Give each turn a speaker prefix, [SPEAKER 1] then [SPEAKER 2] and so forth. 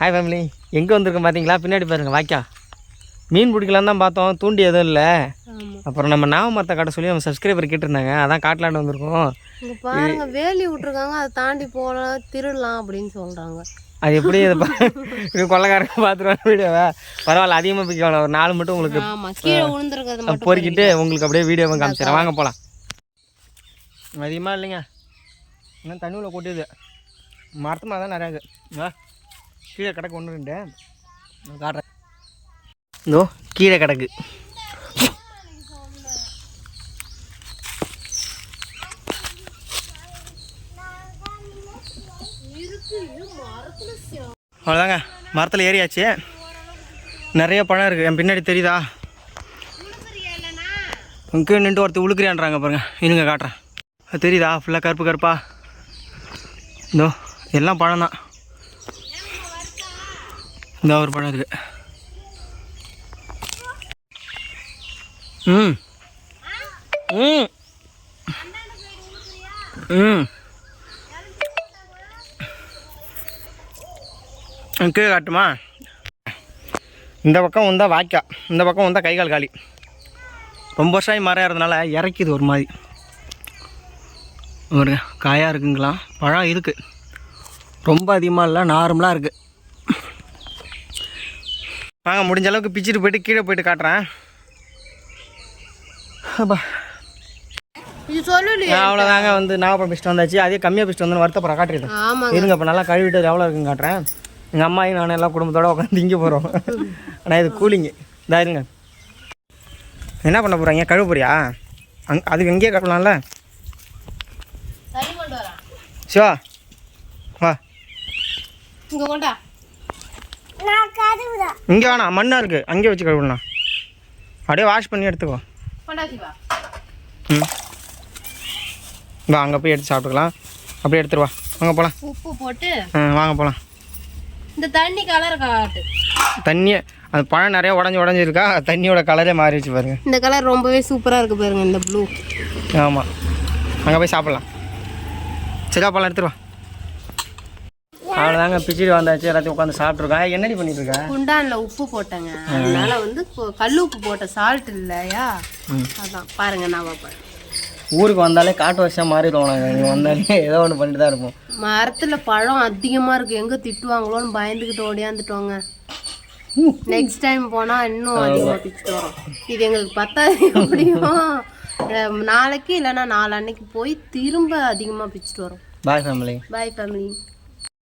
[SPEAKER 1] Hi family எங்கே வந்திருக்கோம் பார்த்தீங்களா பின்னாடி பாருங்க வாய்க்கா. மீன் பிடிக்கலான்னு தான் பார்த்தோம். தூண்டி எதுவும் இல்லை. அப்புறம் நம்ம நாவ மரத்தை காட்ட சொல்லி நம்ம சப்ஸ்கிரைபர் கேட்டிருந்தாங்க. அதான் காட்டலான்னு வந்திருக்கோம்.
[SPEAKER 2] பாருங்க வேலி விட்டுருக்காங்க. அதை தாண்டி போகலாம் திருடலாம் அப்படின்னு சொல்றாங்க.
[SPEAKER 1] அது எப்படி இது கொள்ளக்காரங்க பார்த்துருவாங்க வீடியோவை? பரவாயில்ல அதிகமாக பிடிக்க வேணாம் ஒரு நாலு மட்டும் உங்களுக்கு பொறுக்கிட்டு உங்களுக்கு அப்படியே வீடியோவை காமிச்சிடறேன். வாங்க போகலாம் அதிகமாக இல்லைங்க? இன்னும் தண்ணி உள்ள கொட்டுது மரத்து மாதிரி தான் நிறையா இருக்குது கீழே கிடக்கு ஒன்று ரெண்டு. நான் காட்டுறேன். இதோ கீழே கிடக்கு. அவ்வளோதாங்க மரத்தில் ஏறியாச்சு. நிறைய பழம் இருக்குது என் பின்னாடி தெரியுதா? இங்கே நின்று ஒருத்தர் உழுக்கிறியான்றாங்க பாருங்க. இருங்க காட்டுறேன். அது தெரியுதா? ஃபுல்லாக கருப்பு கருப்பா. இதோ எல்லாம் பழம் தான் இந்த ஒரு பழம் இருக்குது ம். ம். ம். கீழே காட்டுமா? இந்த பக்கம் வந்தால் வாய்க்கா. இந்த பக்கம் வந்தால் கைகால் காலி ரொம்ப வருஷம் மரம் ஏறதுனால இறக்கிது ஒரு மாதிரி. ஒரு காயாக இருக்குங்களா? பழம் இருக்குது ரொம்ப அதிகமாக இல்லை நார்மலாக இருக்குது வாங்க முடிஞ்ச அளவுக்கு பிச்சுட்டு போயிட்டு கீழே போயிட்டு காட்டுறேன். அப்பா. அவ்வளோதாங்க வந்து நாகப்பழம் பிஸ்ட் வந்தாச்சு. அதே கம்மியாக பிஸ்ட் வந்து வருத்தப்பட காட்டுறது இருங்க இப்போ நல்லா கழுவிட்டு எவ்வளோ இருக்குன்னு காட்டுறேன். எங்கள் அம்மாயும் நானும் எல்லாம் குடும்பத்தோட உட்காந்து இங்கே போகிறோம் ஆனால் இது கூலிங்கு இதா இருங்க. என்ன பண்ண போகிறாங்க கழுவ போறியா? அங் அதுக்கு எங்கேயே கழுவலாம்ல? சிவா வா.
[SPEAKER 2] இங்க கொண்டா.
[SPEAKER 1] இங்கே வேணாம் மண்ணாக இருக்குது அங்கேயே வச்சு கழுவலாம் அப்படியே வாஷ் பண்ணி எடுத்துக்கோ. ம். வா அங்கே போய் எடுத்து சாப்பிட்டுக்கலாம். அப்படியே எடுத்துட்டு வா. வாங்க போகலாம்
[SPEAKER 2] உப்பு போட்டு
[SPEAKER 1] வாங்க போகலாம்
[SPEAKER 2] இந்த தண்ணி கலர் காட்டு.
[SPEAKER 1] தண்ணியை அது பழம் நிறைய உடஞ்சி உடஞ்சிருக்கா? தண்ணியோட கலரே மாறிடுச்சு பாருங்க.
[SPEAKER 2] இந்த கலர் ரொம்பவே சூப்பரா இருக்கு பாருங்க இந்த ப்ளூ
[SPEAKER 1] ஆமாம் அங்கே போய் சாப்பிட்லாம். சரியா பழம் எடுத்துட்டு வா. அவ்வளோதாங்க பிச்சிட்டு வந்தாச்சு எல்லாத்தையும் உட்காந்து சாப்பிட்ருக்கேன் என்னடி பண்ணிட்டு இருக்க
[SPEAKER 2] குண்டான்ல உப்பு போட்டேங்க. அதனால வந்து கல் உப்பு போட்ட சால்ட் இல்லையா? அதான் பாருங்க நான் பார்ப்பேன்.
[SPEAKER 1] ஊருக்கு வந்தாலே காட்டு வருஷம் மாறிடுவோம் நாங்கள் நீங்கள் வந்தாலே ஏதோ ஒன்று பண்ணிட்டு தான் இருப்போம்.
[SPEAKER 2] மரத்துல பழம் அதிகமா இருக்கு. எங்க திட்டுவாங்களோன்னு பயந்துக்கிட்டு ஓடியாந்துட்டோங்க. நெக்ஸ்ட் டைம் போனா இன்னும் அதிகமா பிச்சுட்டு வரோம். இது எங்களுக்கு பத்தாது. எப்படியும் நாளைக்கு இல்லைன்னா நாலு அன்னைக்கு போய் திரும்ப அதிகமா பிச்சுட்டு வரோம்.
[SPEAKER 1] பாய் ஃபேமிலி
[SPEAKER 2] பாய் ஃபேமிலி